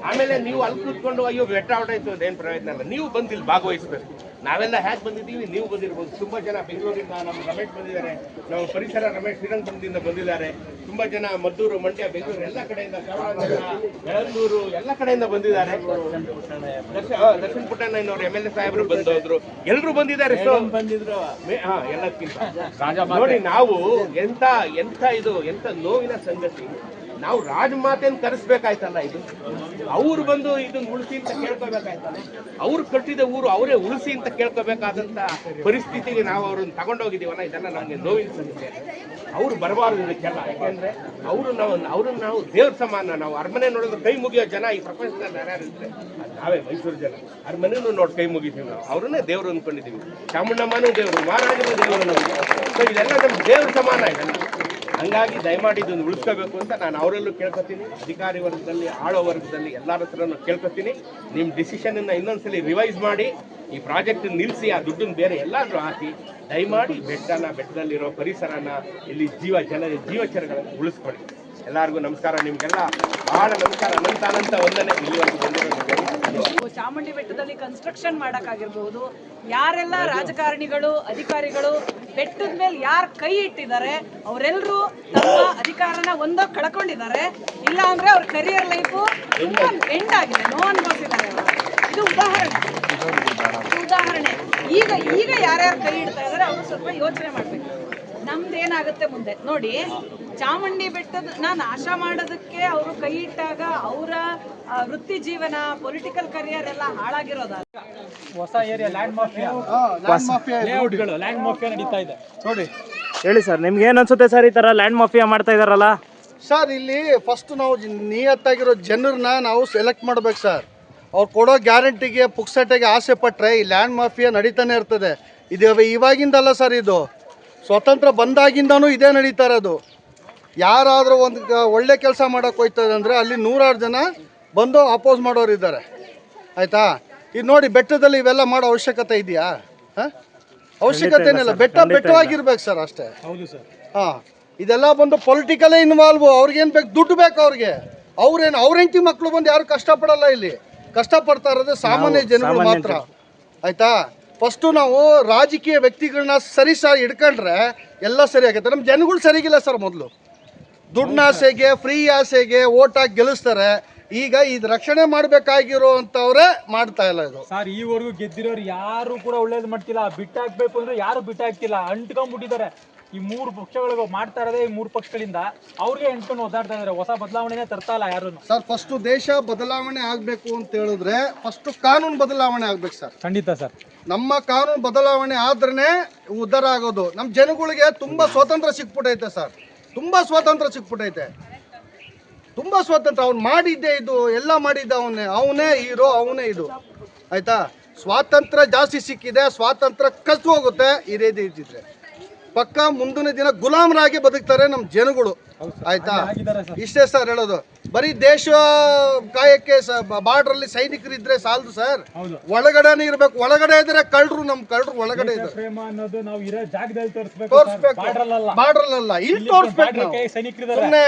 ಆಮೇಲೆ ನೀವು ಅಲ್ಲಿ ಕೂತ್ಕೊಂಡು ಅಯ್ಯೋ ಬೆಟ್ಟ ಆಯ್ತು ಅದೇನು ಪ್ರಯತ್ನ ಇಲ್ಲ. ನೀವು ಬಂದು ಇಲ್ಲಿ ಭಾಗವಹಿಸ್ಬೇಕು. ನಾವೆಲ್ಲ ಹ್ಯಾಕ್ ಬಂದಿದ್ದೀವಿ ನೀವು ಬಂದಿರ್ಬೋದು. ತುಂಬಾ ಜನ ಬೆಂಗಳೂರಿಂದ ನಮ್ಮ ರಮೇಶ್ ಬಂದಿದ್ದಾರೆ. ನಮ್ಮ ಪರಿಸರ ರಮೇಶ್ ಶ್ರೀರಂಗಪುರದಿಂದ ಬಂದಿದ್ದಾರೆ. ತುಂಬಾ ಜನ ಮದ್ದೂರು ಮಂಡ್ಯ ಬೆಂಗಳೂರು ಎಲ್ಲ ಕಡೆಯಿಂದ ಬೆಳಂದೂರು ಎಲ್ಲ ಕಡೆಯಿಂದ ಬಂದಿದ್ದಾರೆ. ಆ, ದರ್ಶನ್ ಎಂ ಎಲ್ ಎ ಸಾಹೇಬರು ಬಂದೋದ್ರು. ಎಲ್ಲರೂ ಬಂದಿದ್ದಾರೆ ಬಂದಿದ್ರು. ಹಾ ಎಲ್ಲಕ್ಕಿಂತ ನೋಡಿ ನಾವು ಎಂತ ಎಂತ ಇದು ಎಂತ ನೋವಿನ ಸಂಗತಿ. ನಾವು ರಾಜಮಾತೆಯನ್ನು ಕರೆಸ್ಬೇಕಾಯ್ತಲ್ಲ ಇದು? ಅವ್ರು ಬಂದು ಇದನ್ನ ಉಳಿಸಿ ಅಂತ ಕೇಳ್ಕೋಬೇಕಾಯ್ತಲ್ಲ? ಅವ್ರು ಕಟ್ಟಿದ ಊರು ಅವರೇ ಉಳಿಸಿ ಅಂತ ಕೇಳ್ಕೋಬೇಕಾದಂತ ಪರಿಸ್ಥಿತಿಗೆ ನಾವು ಅವ್ರನ್ನ ತಗೊಂಡೋಗಿದ್ದೀವಲ್ಲ, ಇದೆಲ್ಲ ನಮಗೆ ನೋವಿನ ಸಂಗತಿ. ಅವ್ರು ಬರಬಾರ್ದು ಇದಕ್ಕೆಲ್ಲ. ಯಾಕೆಂದ್ರೆ ಅವರು ನಾವು ಅವ್ರನ್ನ ನಾವು ದೇವ್ರ ಸಮಾನ. ನಾವು ಅರಮನೆ ನೋಡಿದ್ರೆ ಕೈ ಮುಗಿಯೋ ಜನ ಈ ಪ್ರಪಂಚದಲ್ಲಿ ಯಾರ್ಯಾರಿದ್ರೆ ನಾವೇ ಮೈಸೂರು ಜನ. ಅರಮನೆನೂ ನೋಡಿ ಕೈ ಮುಗಿತೀವಿ ನಾವು. ಅವ್ರನ್ನೇ ದೇವ್ರು ಅಂದ್ಕೊಂಡಿದ್ದೀವಿ. ಚಾಮುಂಡಮ್ಮನೂ ದೇವರು, ಮಹಾರಾಜನೂ ದೇವರು ಸೊ ಇದೆಲ್ಲ ನಮ್ಮ ದೇವ್ರ ಸಮಾನ ಇದೆಲ್ಲ. ಹಂಗಾಗಿ ದಯಮಾಡಿ ಇದನ್ನು ಉಳಿಸ್ಕೋಬೇಕು ಅಂತ ನಾನು ಅವರಲ್ಲೂ ಕೇಳ್ಕೊತೀನಿ. ಅಧಿಕಾರಿ ವರ್ಗದಲ್ಲಿ ಆಳೋ ವರ್ಗದಲ್ಲಿ ಎಲ್ಲರ ಹತ್ರನೂ ಕೇಳ್ಕೊತೀನಿ. ನಿಮ್ಮ ಡಿಸಿಷನನ್ನು ಇನ್ನೊಂದ್ಸಲಿ ರಿವೈಸ್ ಮಾಡಿ, ಈ ಪ್ರಾಜೆಕ್ಟ್ ನಿಲ್ಲಿಸಿ ಆ ದುಡ್ಡನ್ನು ಬೇರೆ ಎಲ್ಲಾದರೂ ಹಾಕಿ, ದಯಮಾಡಿ ಬೆಟ್ಟನ, ಬೆಟ್ಟದಲ್ಲಿರೋ ಪರಿಸರನ, ಇಲ್ಲಿ ಜೀವ ಜನ ಜೀವಚರಗಳನ್ನು ಉಳಿಸ್ಕೊಳ್ಳಿ. ಎಲ್ಲರಿಗೂ ನಮಸ್ಕಾರ, ನಿಮಗೆಲ್ಲ ಬಹಳ ನಮಸ್ಕಾರ. ಅನಂತ ಅನಂತ ಬಂದಿರೋ ಚಾಮುಂಡಿ ಬೆಟ್ಟದಲ್ಲಿ ಕನ್ಸ್ಟ್ರಕ್ಷನ್ ಮಾಡೋಕ್ಕಾಗಿರ್ಬಹುದು ಯಾರೆಲ್ಲ ರಾಜಕಾರಣಿಗಳು, ಅಧಿಕಾರಿಗಳು ಬೆಟ್ಟದ ಮೇಲೆ ಯಾರು ಕೈ ಇಟ್ಟಿದ್ದಾರೆ ಅವರೆಲ್ಲರೂ ತಮ್ಮ ಅಧಿಕಾರನ ಒಂದೋ ಕಳ್ಕೊಂಡಿದ್ದಾರೆ. ಇಲ್ಲ ಅಂದ್ರೆ ಅವ್ರ ಕರಿಯರ್ ಲೈಫು ತುಂಬಾ ಎಂಡ್ ಆಗಿದೆ. ನೋವು ಅನುಭವಿಸಿದ್ದಾರೆ. ಇದು ಉದಾಹರಣೆ. ಉದಾಹರಣೆ. ಈಗ ಈಗ ಯಾರ್ಯಾರು ಕೈ ಇಡ್ತಾ ಇದ್ದಾರೆ, ಅವರು ಸ್ವಲ್ಪ ಯೋಚನೆ ಮಾಡ್ಬೇಕು. ನಮ್ದೇನಾಗುತ್ತೆ ಮುಂದೆ? ನೋಡಿ ಚಾಮುಂಡಿ ಬೆಟ್ಟದ ನಾನು ಆಶಾ ಮಾಡೋದಕ್ಕೆ ಅವರು ಕೈ ಇಟ್ಟಾಗ ಅವರ ವೃತ್ತಿ ಜೀವನ ಪೊಲಿಟಿಕಲ್ ಕರಿಯರ್ ಎಲ್ಲ ಹಾಳಾಗಿರೋದ ಹೊಸ area land mafia land mafia ಲೇಔಟ್ಗಳು land mafia ನಡೀತಾ ಇದೆ. ನೋಡಿ. ಹೇಳಿ ಸರ್ ನಿಮ್ಗೆ ಏನು ಅನ್ಸುತ್ತೆ ಸರ್ ಈ ತರ ಲ್ಯಾಂಡ್ ಮಾಫಿಯಾ ಮಾಡ್ತಾ ಇದಾರಲ್ಲ? ಸರ್ ಇಲ್ಲಿ ಫಸ್ಟ್ ನಾವು ನಿಯತ್ತಾಗಿರೋ ಜನರನ್ನ ನಾವು ಸೆಲೆಕ್ಟ್ ಮಾಡ್ಬೇಕು ಸರ್. ಅವ್ರು ಕೊಡೋ ಗ್ಯಾರಂಟಿಗೆ ಪುಕ್ಸಟೆಗೆ ಆಸೆ ಪಟ್ಟರೆ ಈ ಲ್ಯಾಂಡ್ ಮಾಫಿಯಾ ನಡೀತಾನೆ ಇರ್ತದೆ. ಇದು ಇವಾಗಿಂದಲ್ಲ ಸರ್ ಇದು. ಸ್ವತಂತ್ರ ಬಂದಾಗಿಂದನೂ ಇದೇ ನಡೀತಾ ಇರೋದು. ಯಾರಾದರೂ ಒಂದು ಒಳ್ಳೆ ಕೆಲಸ ಮಾಡೋಕೆ ಹೋಯ್ತದೆ ಅಂದರೆ ಅಲ್ಲಿ ನೂರಾರು ಜನ ಬಂದು ಅಪೋಸ್ ಮಾಡೋರು ಇದ್ದಾರೆ. ಆಯಿತಾ? ಇದು ನೋಡಿ ಬೆಟ್ಟದಲ್ಲಿ ಇವೆಲ್ಲ ಮಾಡೋ ಅವಶ್ಯಕತೆ ಇದೆಯಾ? ಹಾಂ? ಅವಶ್ಯಕತೆ ಏನಿಲ್ಲ ಬೆಟ್ಟ ಬೆಟ್ಟವಾಗಿರ್ಬೇಕು ಸರ್ ಅಷ್ಟೇ. ಹೌದು ಸರ್. ಹಾಂ. ಇದೆಲ್ಲ ಬಂದು ಪೊಲಿಟಿಕಲೇ ಇನ್ವಾಲ್ವ್ ಅವ್ರಿಗೇನು ಬೇಕು? ದುಡ್ಡು ಬೇಕು ಅವ್ರಿಗೆ. ಅವ್ರೇನು ಅವ್ರ ಹೆಂಡತಿ ಮಕ್ಕಳು ಬಂದು ಯಾರು ಕಷ್ಟಪಡಲ್ಲ ಇಲ್ಲಿ. ಕಷ್ಟಪಡ್ತಾ ಇರೋದು ಸಾಮಾನ್ಯ ಜನರು ಮಾತ್ರ. ಆಯ್ತಾ? ಫಸ್ಟು ನಾವು ರಾಜಕೀಯ ವ್ಯಕ್ತಿಗಳನ್ನ ಸರಿ ಸಹ ಹಿಡ್ಕೊಂಡ್ರೆ ಎಲ್ಲ ಸರಿ ಆಗುತ್ತೆ. ನಮ್ಮ ಜನಗಳು ಸರಿಗಿಲ್ಲ ಸರ್ ಮೊದಲು. ದುಡ್ಡಿನ ಆಸೆಗೆ, ಫ್ರೀ ಆಸೆಗೆ ಓಟ್ ಹಾಕಿ ಗೆಲ್ಲಿಸ್ತಾರೆ. ಈಗ ಇದು ರಕ್ಷಣೆ ಮಾಡಬೇಕಾಗಿರೋ ಅಂತವ್ರೆ ಮಾಡ್ತಾ ಇಲ್ಲ ಇದು. ಸರ್, ಈವರೆಗೂ ಗೆದ್ದಿರೋರು ಯಾರು ಕೂಡ ಒಳ್ಳೇದು ಮಾಡ್ತಿಲ್ಲ. ಬಿಟ್ಟಾಕ್ಬೇಕು ಅಂದ್ರೆ ಯಾರು ಬಿಟ್ಟಾಕ್ತಿಲ್ಲ. ಅಂಟ್ಕೊಂಡ್ಬಿಟ್ಟಿದ್ದಾರೆ. ಈ ಮೂರು ಪಕ್ಷಗಳು ಮಾಡ್ತಾ ಇರೋದೇ ಈ ಮೂರು ಪಕ್ಷಗಳಿಂದ ಅವ್ರಿಗೆ ಎಂಟ್ಕೊಂಡು ಓದಾಡ್ತಾ ಇದಾರೆ. ಹೊಸ ಬದಲಾವಣೆನೇ ತರ್ತಾ ಇಲ್ಲ ಯಾರು ಸರ್ ಫಸ್ಟ್ ದೇಶ ಬದಲಾವಣೆ ಆಗಬೇಕು ಅಂತ ಹೇಳಿದ್ರೆ ಫಸ್ಟ್ ಕಾನೂನು ಬದಲಾವಣೆ ಆಗ್ಬೇಕು ಸರ್. ಖಂಡಿತ ಸರ್. ನಮ್ಮ ಕಾನೂನು ಬದಲಾವಣೆ ಆದ್ರೆ ಉದ್ಧಾರ ಆಗೋದು. ನಮ್ಮ ಜನಗಳಿಗೆ ತುಂಬಾ ಸ್ವಾತಂತ್ರ್ಯ ಸಿಕ್ಬಿಟ್ಟೈತೆ ಸರ್. ತುಂಬಾ ಸ್ವಾತಂತ್ರ್ಯ ಸಿಕ್ಬಿಟ್ಟೈತೆ ತುಂಬಾ ಸ್ವಾತಂತ್ರ್ಯ. ಅವ್ನು ಮಾಡಿದ್ದೆ ಇದು ಎಲ್ಲ ಮಾಡಿದ್ದ ಅವನೇ. ಅವನೇ ಹೀರೋ ಅವನೇ ಇದು. ಆಯ್ತಾ? ಸ್ವಾತಂತ್ರ್ಯ ಜಾಸ್ತಿ ಸಿಕ್ಕಿದೆ ಸ್ವಾತಂತ್ರ್ಯ ಕಲ್ತು ಹೋಗುತ್ತೆ ಇದೇ ರೀತಿ ಇದ್ದಿದ್ರೆ. ಪಕ್ಕ ಮುಂದಿನ ದಿನ ಗುಲಾಮರಾಗಿ ಬದುಕ್ತಾರೆ ನಮ್ಮ ಜನಗಳು. ಆಯ್ತಾ? ಇಷ್ಟೇ ಸರ್ ಹೇಳೋದು. ಬರೀ ದೇಶ ಕಾಯಕ್ಕೆ ಸೈನಿಕರು ಇದ್ರೆ ಸಾಲದು ಸರ್. ಒಳಗಡೆನೆ ಇರ್ಬೇಕು. ಒಳಗಡೆ ಇದ್ರೆ ಕಳ್ರು ನಮ್ ಕಳ್ರು ಒಳಗಡೆ ಬಾರ್ಡ್ರಲ್ಲ ಇಲ್ಲಿ ತೋರಿಸ್ಬೇಕು ಸುಮ್ಮನೆ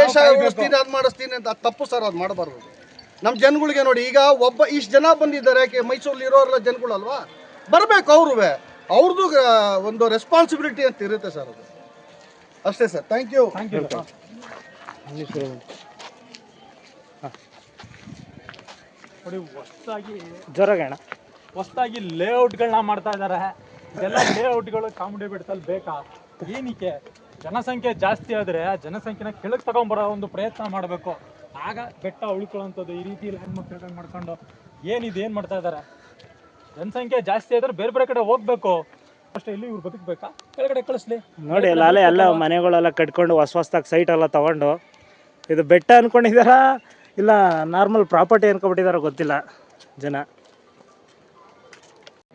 ದೇಶ. ಉಳಿಸ್ತೀನಿ ಅದ್ ಮಾಡಿಸ್ತೀನಿ ಅಂತ ಅದ್ ತಪ್ಪು ಸರ್ ಅದು ಮಾಡಬಾರ್ದು. ನಮ್ಮ ಜನಗಳಿಗೆ ನೋಡಿ ಈಗ ಒಬ್ಬ ಇಷ್ಟು ಜನ ಬಂದಿದ್ದಾರೆ ಯಾಕೆ ಮೈಸೂರಲ್ಲಿ ಇರೋರೆಲ್ಲ ಜನಗಳಲ್ವಾ? ಬರ್ಬೇಕು ಅವ್ರುವೆ. ಅವ್ರದ್ದು ಒಂದು ರೆಸ್ಪಾನ್ಸಿಬಿಲಿಟಿ ಅಂತ ಇರುತ್ತೆ ಸರ್ ಅದು. ಅಷ್ಟೇ sir thank you thank you ನೋಡಿ ಹೊಸದಾಗಿ ಜ್ವರಗಣ ಹೊಸದಾಗಿ ಲೇಔಟ್ಗಳನ್ನ ಮಾಡ್ತಾ ಇದ್ದಾರೆ ಇದೆಲ್ಲ ಲೇಔಟ್ಗಳು ಚಾಮುಂಡಿ ಬಿಡ್ತಲ್ಲಿ ಬೇಕಾ? ಏನಕ್ಕೆ ಜನಸಂಖ್ಯೆ ಜಾಸ್ತಿ ಆದರೆ ಆ ಜನಸಂಖ್ಯೆನ ಕೆಳಗೆ ತಗೊಂಡ್ಬರೋ ಒಂದು ಪ್ರಯತ್ನ ಮಾಡಬೇಕು. ಆಗ ಬೆಟ್ಟ ಉಳ್ಕೊಳ್ಳೋಂಥದ್ದು ಈ ರೀತಿ ಲ್ಯಾಂಡ್ ಮಾರ್ಕ್ ಮಾಡ್ಕೊಂಡು ಏನಿದೆ ಏನು ಮಾಡ್ತಾ ಇದ್ದಾರೆ ಜನಸಂಖ್ಯೆ ಜಾಸ್ತಿ ಆದ್ರೆ ಬೇರೆ ಬೇರೆ ಕಡೆ ಹೋಗ್ಬೇಕು. ಅಷ್ಟೇ ಇಲ್ಲಿ ಇವ್ರು ಬದುಕಬೇಕಾ? ಕೆಳಗಡೆ ಕಳಿಸ್ಲಿ. ನೋಡಿ ಅಲ್ಲೇ ಎಲ್ಲ ಮನೆಗಳೆಲ್ಲ ಕಟ್ಕೊಂಡು ಹೊಸ ಹೊಸ್ದಾಗಿ ಸೈಟ್ ಎಲ್ಲ ತಗೊಂಡು ಇದು ಬೆಟ್ಟ ಅನ್ಕೊಂಡಿದಾರ? ಇಲ್ಲ ನಾರ್ಮಲ್ ಪ್ರಾಪರ್ಟಿ ಅನ್ಕೊಬಿಟ್ಟಿದಾರ ಗೊತ್ತಿಲ್ಲ ಜನ.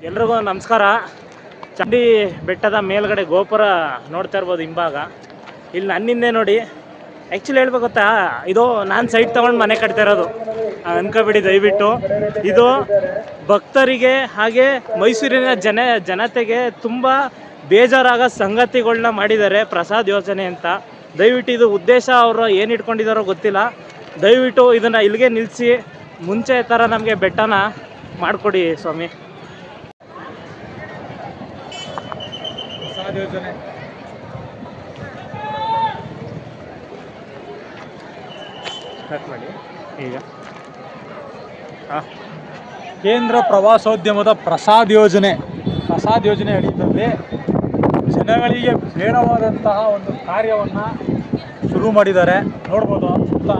ಎಲ್ರಿಗೂ ನಮಸ್ಕಾರ. ಚಂಡಿ ಬೆಟ್ಟದ ಮೇಲ್ಗಡೆ ಗೋಪುರ ನೋಡ್ತಾ ಇರ್ಬೋದು ಹಿಂಭಾಗ. ಇಲ್ಲಿ ನನ್ನಿಂದೆ ನೋಡಿ. ಆ್ಯಕ್ಚುಲಿ ಹೇಳ್ಬೇಕು ಗೊತ್ತಾ ಇದು ನಾನು ಸೈಟ್ ತೊಗೊಂಡು ಮನೆ ಕಟ್ತಾ ಇರೋದು. ಅನ್ಕೋಬಿಡಿ ದಯವಿಟ್ಟು. ಇದು ಭಕ್ತರಿಗೆ ಹಾಗೆ ಮೈಸೂರಿನ ಜನ ಜನತೆಗೆ ತುಂಬ ಬೇಜಾರಾಗೋ ಸಂಗತಿಗಳನ್ನ ಮಾಡಿದ್ದಾರೆ ಪ್ರಸಾದ್ ಯೋಜನೆ ಅಂತ. ದಯವಿಟ್ಟು ಇದು ಉದ್ದೇಶ ಅವರು ಏನು ಇಟ್ಕೊಂಡಿದ್ದಾರೋ ಗೊತ್ತಿಲ್ಲ. ದಯವಿಟ್ಟು ಇದನ್ನು ಇಲ್ಲಿಗೆ ನಿಲ್ಲಿಸಿ ಮುಂಚೆ ಥರ ನಮಗೆ ಬೆಟ್ಟನ ಮಾಡಿಕೊಡಿ ಸ್ವಾಮಿ. ಪ್ರಸಾದ ಯೋಜನೆ. ಸ್ಟಾರ್ಟ್ ಮಾಡಿ. ಈಗ. ಕೇಂದ್ರ ಪ್ರವಾಸೋದ್ಯಮದ ಪ್ರಸಾದ್ ಯೋಜನೆ. ಪ್ರಸಾದ್ ಯೋಜನೆ ಅಡಿಯಲ್ಲಿ ಜನಗಳಿಗೆ ಬೇಡವಾದಂತಹ ಒಂದು ಕಾರ್ಯವನ್ನು ಶುರು ಮಾಡಿದ್ದಾರೆ. ನೋಡ್ಬೋದು ಸುತ್ತ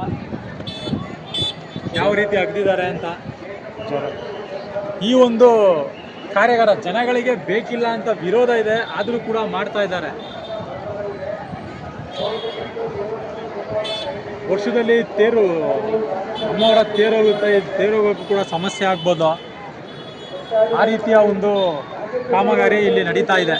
ಯಾವ ರೀತಿ ಅಗ್ದಿದ್ದಾರೆ ಅಂತ. ಈ ಒಂದು ಕಾರ್ಯಗಾರ ಜನಗಳಿಗೆ ಬೇಕಿಲ್ಲ ಅಂತ ವಿರೋಧ ಇದೆ. ಆದರೂ ಕೂಡ ಮಾಡ್ತಾ ಇದ್ದಾರೆ. ವರ್ಷದಲ್ಲಿ ತೇರು ಅಮ್ಮವರ ತೇರೋಗುತ್ತೆ ಹೋಗುತ್ತೆ ತೇರು ಹೋಗೋಕ್ಕೂ ಕೂಡ ಸಮಸ್ಯೆ ಆಗ್ಬೋದು. ಆ ರೀತಿಯ ಒಂದು ಕಾಮಗಾರಿ ಇಲ್ಲಿ ನಡೀತಾ ಇದೆ.